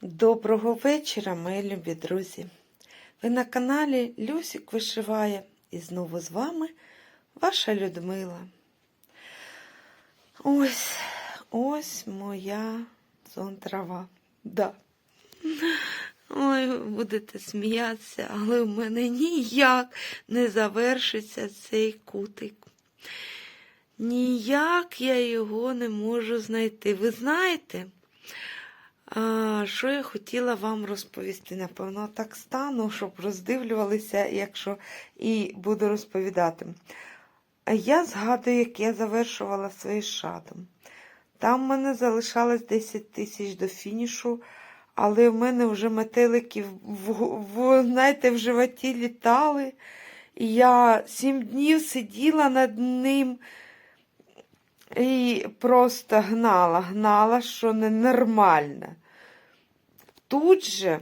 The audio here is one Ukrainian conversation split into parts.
Доброго вечора, мої любі друзі. Ви на каналі Люсік Вишиває і знову з вами ваша Людмила. Ось, ось моя сон трава. Да. Ой, ви будете сміятися, але в мене ніяк не завершиться цей кутик. Ніяк я його не можу знайти. Ви знаєте? А, Що я хотіла вам розповісти? Напевно, так стану, щоб роздивлювалися, якщо і буду розповідати. Я згадую, як я завершувала свій шатом. Там в мене залишалось 10 тисяч до фінішу, але в мене вже метелики в, в, знаєте, в животі літали. І я сім днів сиділа над ним. І просто гнала, гнала, що ненормально. Тут же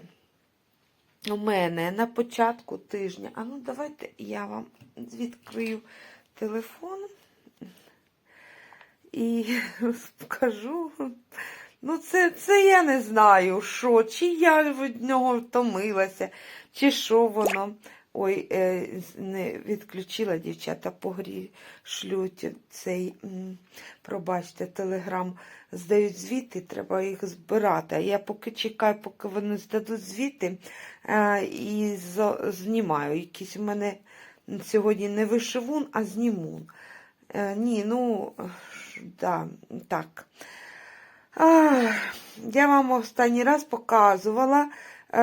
у мене на початку тижня, а ну давайте я вам відкрию телефон і покажу. Ну, це, це я не знаю, що, чи я від нього втомилася, чи що воно. Ой, е, не відключила дівчата, погрі шлють цей, пробачте, телеграм, здають звіти, треба їх збирати. А я поки чекаю, поки вони здадуть звіти е, і знімаю. Якийсь у мене сьогодні не вишивун, а знімун. Е, ні, ну, да, так. Ах, я вам останній раз показувала,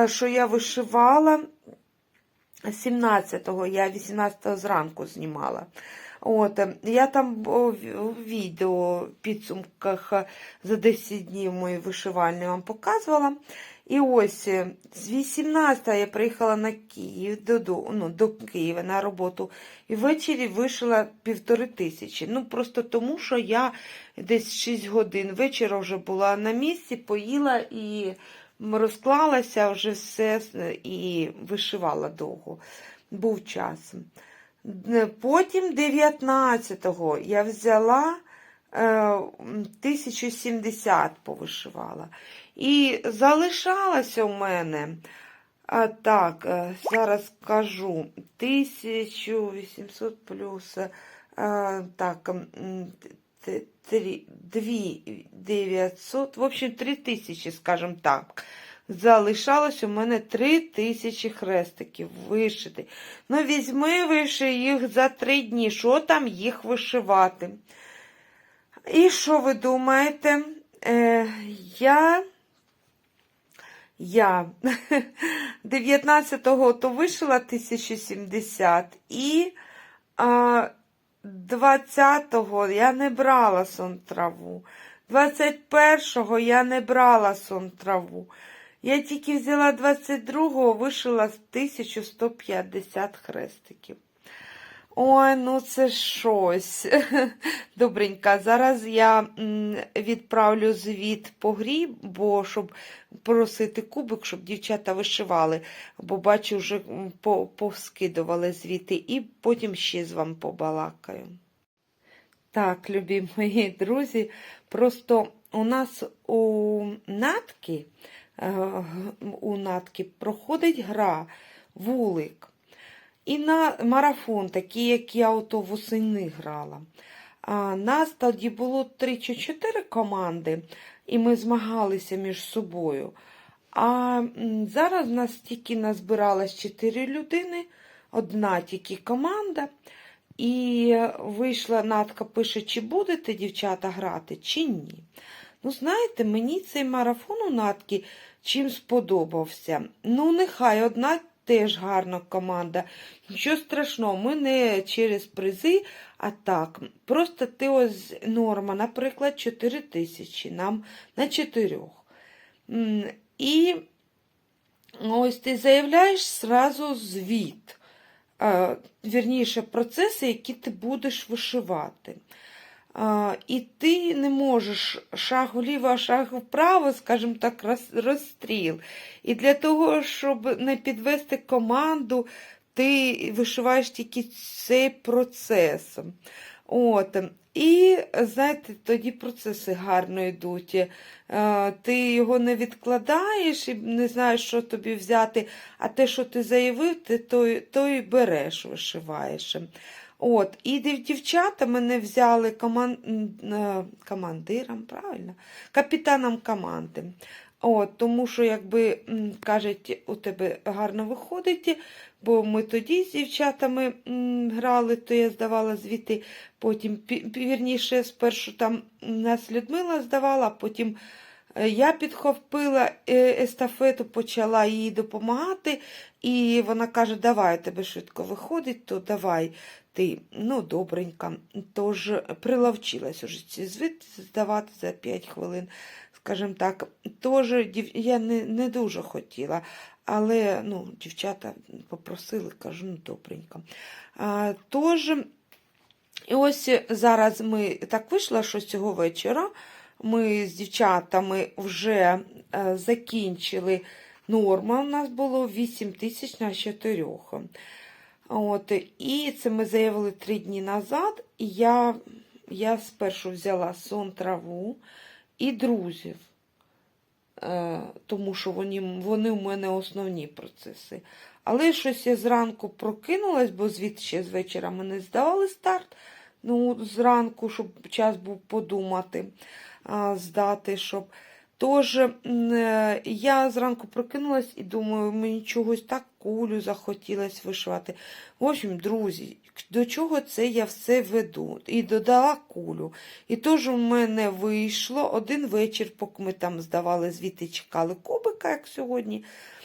що я вишивала 17-го, я 18-го зранку знімала. От, я там у відео в підсумках за 10 днів мої вишивальні вам показувала. І ось з 18 я приїхала на Київ до, до, ну, до Києва на роботу. І ввечері вишила півтори тисячі. Ну, просто тому, що я десь 6 годин вечора вже була на місці, поїла і розклалася вже все е, і вишивала довго. Був час. Потім 19-го я взяла е, 1070 повишивала. І залишалося в мене, а, так, е, зараз кажу, 1800 плюс, е, так, м, т- три- дві 900, в общем, 3000, скажімо так. Залишалось у мене 3000 хрестиків вишити. Ну, візьми, виши їх за три дні. Що там їх вишивати? І що ви думаєте? Е, я я 19-го то вишила 1070 і а, 20-го я не брала сон траву. 21-го я не брала сон траву. Я тільки взяла 22-го, вишила 1150 хрестиків. Ой, ну це щось. Добренька, зараз я відправлю звіт по грі, бо щоб просити кубик, щоб дівчата вишивали, бо бачу, вже повскидували звіти, і потім ще з вами побалакаю. Так, любі мої друзі, просто у нас у натки, е, у натки проходить гра вулик. І на марафон, такий, як я ото восени грала. А, нас тоді було 3 чи 4 команди, і ми змагалися між собою. А зараз нас тільки назбиралось 4 людини, одна тільки команда. І вийшла Натка, пише, чи будете дівчата грати, чи ні. Ну, знаєте, мені цей марафон у Натки чим сподобався. Ну, нехай одна теж гарна команда. Нічого страшного, ми не через призи, а так. Просто ти ось норма, наприклад, 4 тисячі, нам на 4. І ось ти заявляєш зразу звіт. Вірніше, процеси, які ти будеш вишивати. І ти не можеш шаг вліво, а шаг вправо, скажімо так, розстріл. І для того, щоб не підвести команду, ти вишиваєш тільки цей процес. От. І, знаєте, тоді процеси гарно йдуть. Ти його не відкладаєш і не знаєш, що тобі взяти, а те, що ти заявив, ти то, то і береш, вишиваєш. От, І дівчата мене взяли коман... е, командиром, правильно? Капітаном команди. От, тому що, якби кажуть, у тебе гарно виходить, бо ми тоді з дівчатами грали, то я здавала звідти, потім, вірніше, спершу там нас Людмила здавала, потім я підхопила е, естафету, почала їй допомагати, і вона каже: давай, тебе швидко виходить, то давай ти. Ну, добренька. Тож приловчилась уже ці звід здавати за 5 хвилин, скажімо так. Тож я не, не дуже хотіла. Але ну, дівчата попросили, кажу, ну добренько. А, тож, і ось зараз ми так вийшло, що цього вечора ми з дівчатами вже е, закінчили. Норма у нас було 8 тисяч на 4. От, і це ми заявили три дні назад. І я, я спершу взяла сон траву і друзів. Е, тому що вони, вони у мене основні процеси. Але щось я зранку прокинулась, бо звідти ще з вечора не здавали старт. Ну, зранку, щоб час був подумати, здати, щоб. Тож е, я зранку прокинулась і думаю, мені чогось так кулю захотілося вишивати. В общем, друзі, до чого це я все веду? І додала кулю. І тож у мене вийшло один вечір, поки ми там здавали, звідти чекали кубика, як сьогодні.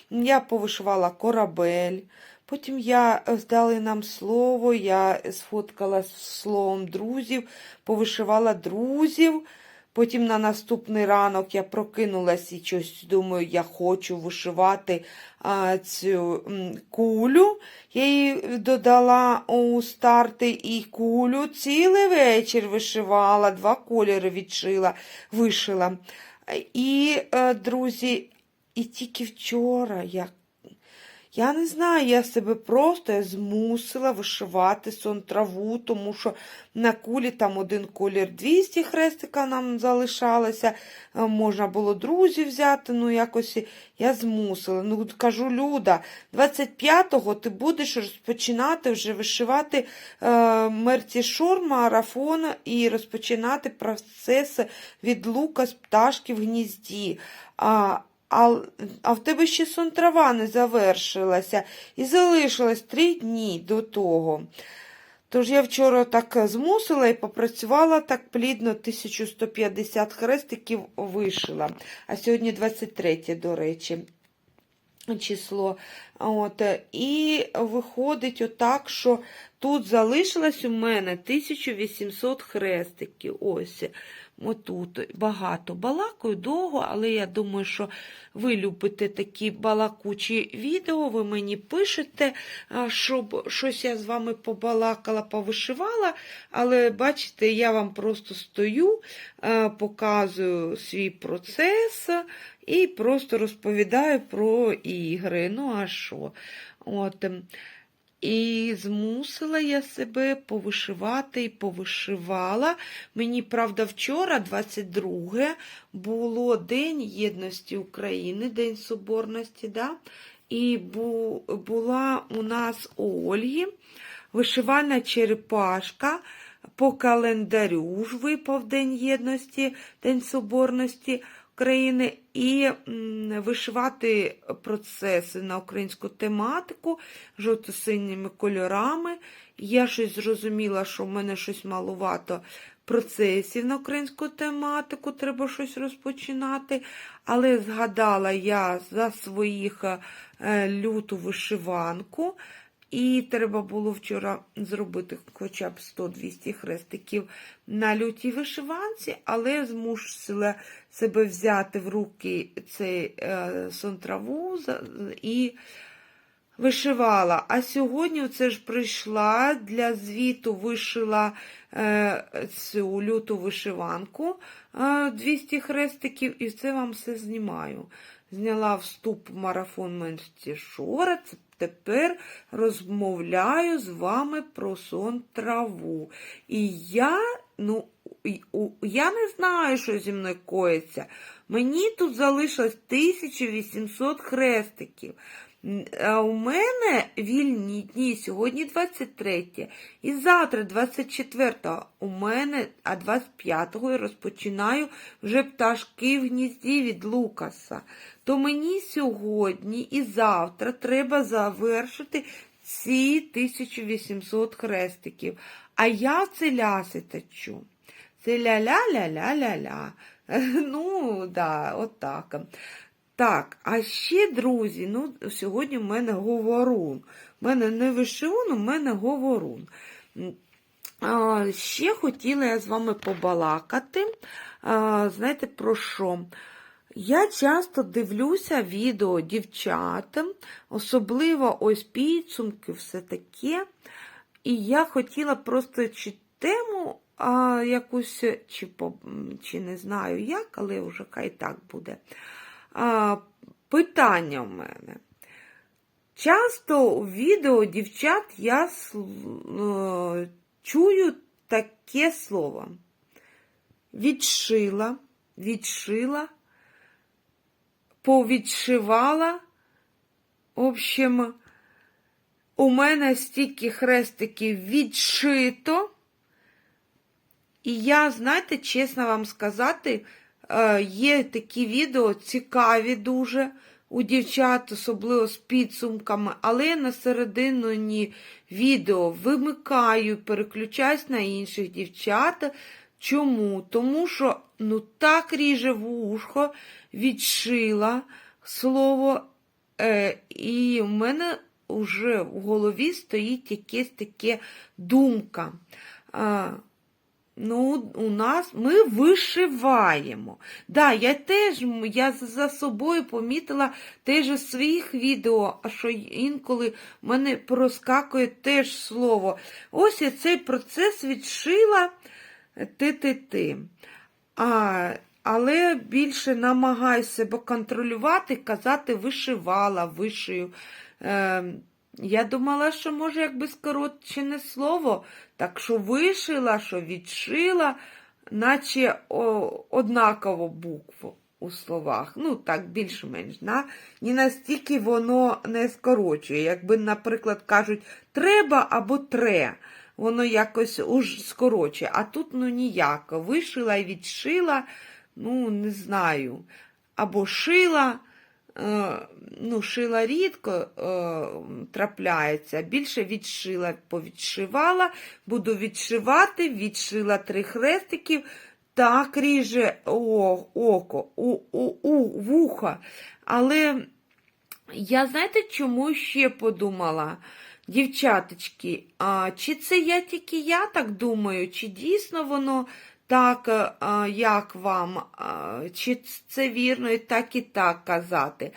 Я повишивала корабель. Потім я е, здали нам слово, я сфоткала з словом друзів, повишивала друзів. Потім на наступний ранок я прокинулась і щось думаю, я хочу вишивати а, цю кулю. Я її додала у старти і кулю. Цілий вечір вишивала, два кольори відшила, вишила. І, е, друзі, і тільки вчора я я не знаю, я себе просто я змусила вишивати сон траву, тому що на кулі там один колір 200 хрестика нам залишалося. е, Можна було друзів взяти, ну якось я змусила. Ну, кажу, Люда, 25-го ти будеш розпочинати вже вишивати е, мерці шор, марафон і розпочинати процес від лука з пташки в гнізді. А, а, а в тебе ще сон трава не завершилася і залишилось три дні до того. Тож я вчора так змусила і попрацювала так плідно, 1150 хрестиків вишила. А сьогодні 23, до речі, число. От, і виходить отак, що тут залишилось у мене 1800 хрестиків. Ось. Отут багато балакаю довго, але я думаю, що ви любите такі балакучі відео, ви мені пишете, щоб щось я з вами побалакала, повишивала. Але бачите, я вам просто стою, показую свій процес і просто розповідаю про ігри. Ну, а що? От. І змусила я себе повишивати і повишивала. Мені, правда, вчора, 22 було День Єдності України, День Соборності. Да? І бу, була у нас у Ольги вишивальна черепашка. По календарю ж випав День Єдності, День Соборності України, і вишивати процеси на українську тематику жовто-синіми кольорами. Я щось зрозуміла, що в мене щось малувато процесів на українську тематику, треба щось розпочинати. Але згадала я за своїх е, люту вишиванку. І треба було вчора зробити хоча б 100-200 хрестиків на лютій вишиванці, але змусила себе взяти в руки цей е, сонтраву і вишивала. А сьогодні це ж прийшла для звіту, вишила е, цю люту вишиванку е, 200 хрестиків, і це вам все знімаю. Зняла вступ в марафон Менстішора. шора. Тепер розмовляю з вами про сон траву. І я, ну, я не знаю, що зі мною коїться. Мені тут залишилось 1800 хрестиків. А у мене вільні дні сьогодні 23 і завтра 24 у мене, а 25-го я розпочинаю вже пташки в гнізді від Лукаса. То мені сьогодні і завтра треба завершити ці 1800 хрестиків. А я це ляси течу. Це ля-ля-ля-ля-ля-ля. Ну, да, отак. Так, а ще, друзі, ну, сьогодні в мене говорун. У мене не вишивун, у мене говорун. А, ще хотіла я з вами побалакати. А, знаєте, про що? Я часто дивлюся відео дівчат, особливо ось підсумки, все таке. І я хотіла просто чи тему а, якусь, чи, по, чи не знаю як, але вже хай так буде. А, питання в мене. Часто у відео дівчат я е, чую таке слово. Відшила, відшила, повідшивала. В общем, у мене стільки хрестиків відшито. І я, знаєте, чесно вам сказати, е, є такі відео цікаві дуже у дівчат, особливо з підсумками, але я на середині відео вимикаю, переключаюсь на інших дівчат. Чому? Тому що ну так ріже вушко, відшила слово, е, і в мене вже в голові стоїть якась таке думка. Ну, у нас ми вишиваємо. Да, я теж я за- собою помітила теж у своїх відео, що інколи в мене проскакує теж слово. Ось я цей процес відшила ти-ти-ти. А, але більше намагаюся себе контролювати, казати вишивала, вишию. Е, я думала, що може якби скорочене слово, так що вишила, що відшила, наче о, однаково букву у словах. Ну, так, більш-менш. На, не настільки воно не скорочує. Якби, наприклад, кажуть треба або тре, воно якось уж скорочує. А тут ну ніяко. Вишила і відшила, ну, не знаю. Або шила. Е, ну, шила рідко е, трапляється, більше відшила, повідшивала, буду відшивати, відшила три хрестиків, так ріже о, око, у, у, у, вуха. Але я знаєте, чому ще подумала? Дівчаточки, а чи це я тільки я так думаю, чи дійсно воно так, як вам, чи це вірно і так і так казати?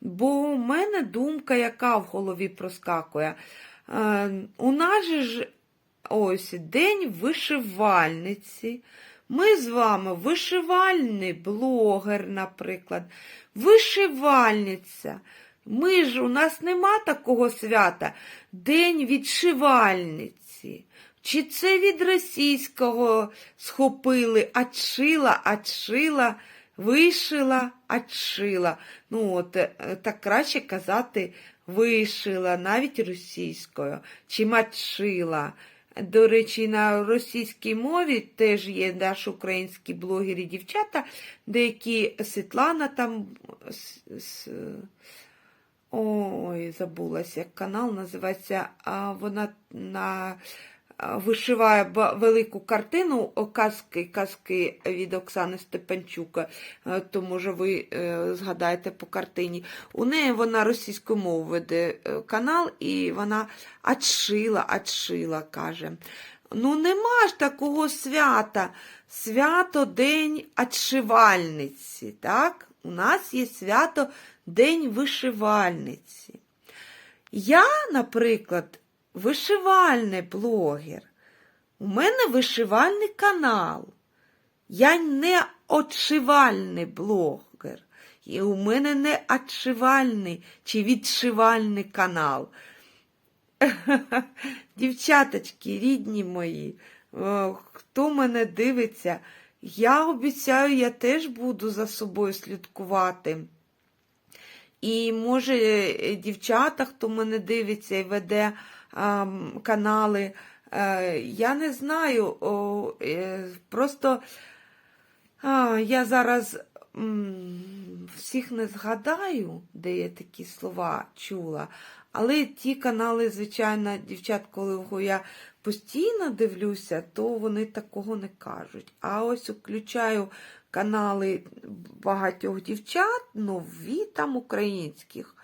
Бо у мене думка, яка в голові проскакує. Е, У нас ж ось день вишивальниці. Ми з вами вишивальний блогер, наприклад, вишивальниця. Ми ж у нас нема такого свята День відшивальниці. Чи це від російського схопили «Атшила, атшила, вишила, атшила. Ну, от, е, так краще казати вишила, навіть російською, чи матшила. До речі, на російській мові теж є наші українські блогери дівчата, деякі Світлана там. Ой, забулася, як канал називається. А вона на вишиває велику картину казки, казки від Оксани Степанчука, Е, то може ви е, згадаєте по картині. У неї вона російською мовою веде е, канал, і вона «Атшила, атшила, каже. Ну, нема ж такого свята. Свято День Атшивальниці. Так? У нас є свято День вишивальниці. Я, наприклад, вишивальний блогер. У мене вишивальний канал. Я не отшивальний блогер. І у мене не отшивальний чи відшивальний канал. Дівчаточки, рідні мої, хто мене дивиться, я обіцяю, я теж буду за собою слідкувати. І може дівчата, хто мене дивиться і веде канали, е, я не знаю, е, просто я зараз всіх не згадаю, де я такі слова чула. Але ті канали, звичайно, дівчат, коли я постійно дивлюся, то вони такого не кажуть. А ось включаю канали багатьох дівчат, нові там українських,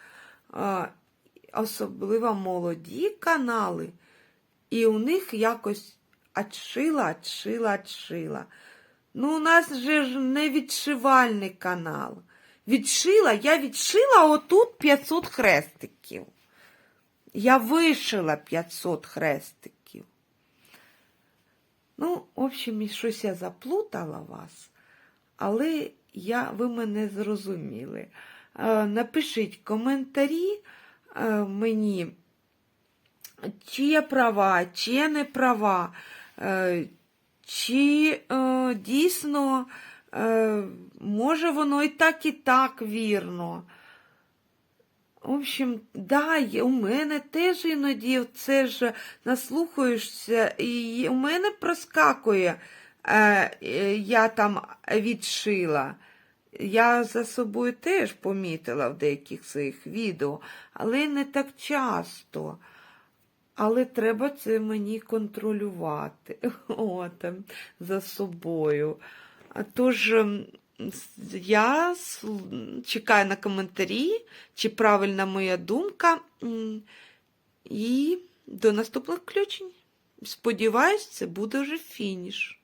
особливо молоді канали, і у них якось отшила, отшила, отшила. Ну, у нас же ж не відшивальний канал. Відшила, я відшила отут 500 хрестиків. Я вишила 500 хрестиків. Ну, в общем, щось я заплутала вас, але я, ви мене зрозуміли. Е, Напишіть коментарі мені, чи я права, чи я не права, е, чи е, дійсно е, може воно і так, і так вірно. В общем, да, у мене теж іноді це ж наслухаєшся, і у мене проскакує, е, е, я там відшила. Я за собою теж помітила в деяких своїх відео, але не так часто. Але треба це мені контролювати От, ем, за собою. А Тож ем, я чекаю на коментарі, чи правильна моя думка. І до наступних включень. Сподіваюсь, це буде вже фініш.